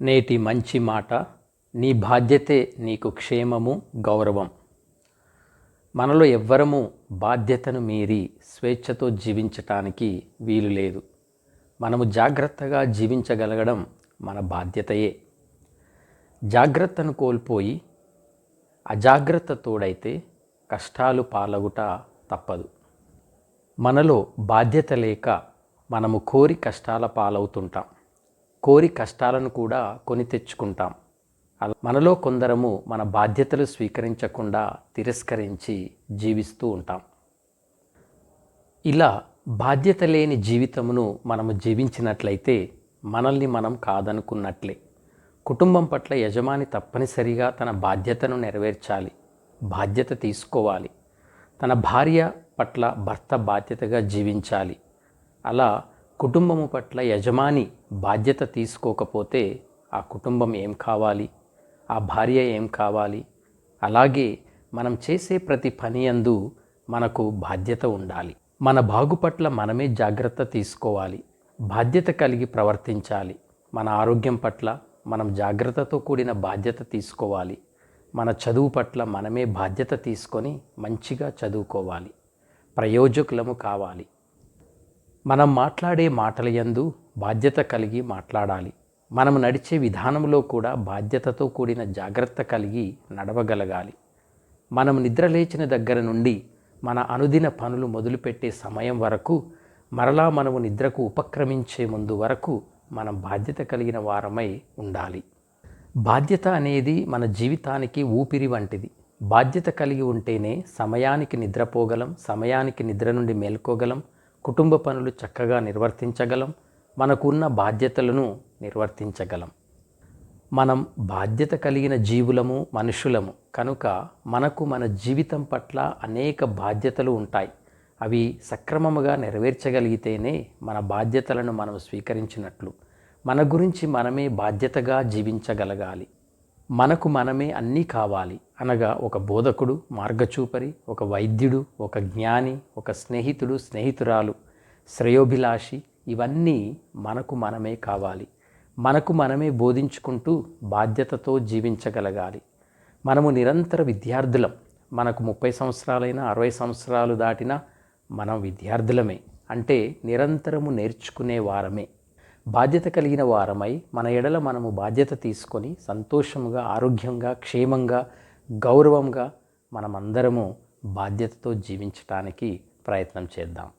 నేటి మంచి మాట. నీ బాధ్యతే నీకు క్షేమము గౌరవం. మనలో ఎవ్వరము బాధ్యతను మీరి స్వేచ్ఛతో జీవించటానికి వీలు లేదు. మనము జాగ్రత్తగా జీవించగలగడం మన బాధ్యతయే. జాగ్రత్తను కోల్పోయి అజాగ్రత్త తోడైతే కష్టాలు పాలగుట తప్పదు. మనలో బాధ్యత లేక మనము కోరి కష్టాల పాలవుతుంటాం. కోరి కష్టాలను కూడా కొని తెచ్చుకుంటాం. మనలో కొందరము మన బాధ్యతలు స్వీకరించకుండా తిరస్కరించి జీవిస్తూ ఉంటాం. ఇలా బాధ్యత లేని జీవితమును మనము జీవించినట్లయితే మనల్ని మనం కాదనుకున్నట్లే. కుటుంబం పట్ల యజమాని తప్పనిసరిగా తన బాధ్యతను నెరవేర్చాలి బాధ్యత తీసుకోవాలి. తన భార్య పట్ల భర్త బాధ్యతగా జీవించాలి. అలా కుటుంబము పట్ల యజమాని బాధ్యత తీసుకోకపోతే ఆ కుటుంబం ఏం కావాలి? ఆ భార్య ఏం కావాలి? అలాగే మనం చేసే ప్రతి పని యందు మనకు బాధ్యత ఉండాలి. మన బాగు పట్ల మనమే జాగ్రత్త తీసుకోవాలి. బాధ్యత కలిగి ప్రవర్తించాలి. మన ఆరోగ్యం పట్ల మనం జాగ్రత్తతో కూడిన బాధ్యత తీసుకోవాలి. మన చదువు పట్ల మనమే బాధ్యత తీసుకొని మంచిగా చదువుకోవాలి. ప్రయోజకులము కావాలి. మనం మాట్లాడే మాటల యందు బాధ్యత కలిగి మాట్లాడాలి. మనం నడిచే విధానంలో కూడా బాధ్యతతో కూడిన జాగ్రత్త కలిగి నడవగలగాలి. మనం నిద్రలేచిన దగ్గర నుండి మన అనుదిన పనులు మొదలుపెట్టే సమయం వరకు మరలా మనము నిద్రకు ఉపక్రమించే ముందు వరకు మనం బాధ్యత కలిగిన వారమై ఉండాలి. బాధ్యత అనేది మన జీవితానికి ఊపిరి వంటిది. బాధ్యత కలిగి ఉంటేనే సమయానికి నిద్రపోగలం సమయానికి నిద్ర నుండి మేల్కోగలం కుటుంబ పనులు చక్కగా నిర్వర్తించగలం. మనకున్న బాధ్యతలను నిర్వర్తించగలం. మనం బాధ్యత కలిగిన జీవులము మనుషులము. కనుక మనకు మన జీవితం పట్ల అనేక బాధ్యతలు ఉంటాయి. అవి సక్రమముగా నెరవేర్చగలిగితేనే మన బాధ్యతలను మనం స్వీకరించినట్లు. మన గురించి మనమే బాధ్యతగా జీవించగలగాలి. మనకు మనమే అన్నీ కావాలి. అనగా ఒక బోధకుడు మార్గచూపరి ఒక వైద్యుడు ఒక జ్ఞాని ఒక స్నేహితుడు స్నేహితురాలు. శ్రేయోభిలాషి ఇవన్నీ మనకు మనమే కావాలి. మనకు మనమే బోధించుకుంటూ బాధ్యతతో జీవించగలగాలి. మనము నిరంతర విద్యార్థులం. మనకు ముప్పై సంవత్సరాలైనా అరవై సంవత్సరాలు దాటినా మనం విద్యార్థులమే. అంటే నిరంతరము నేర్చుకునే వారమే. బాధ్యత కలిగిన వారమై మన ఎడల మనము బాధ్యత తీసుకొని సంతోషంగా ఆరోగ్యంగా క్షేమంగా గౌరవంగా మనమందరము బాధ్యతతో జీవించటానికి ప్రయత్నం చేద్దాం.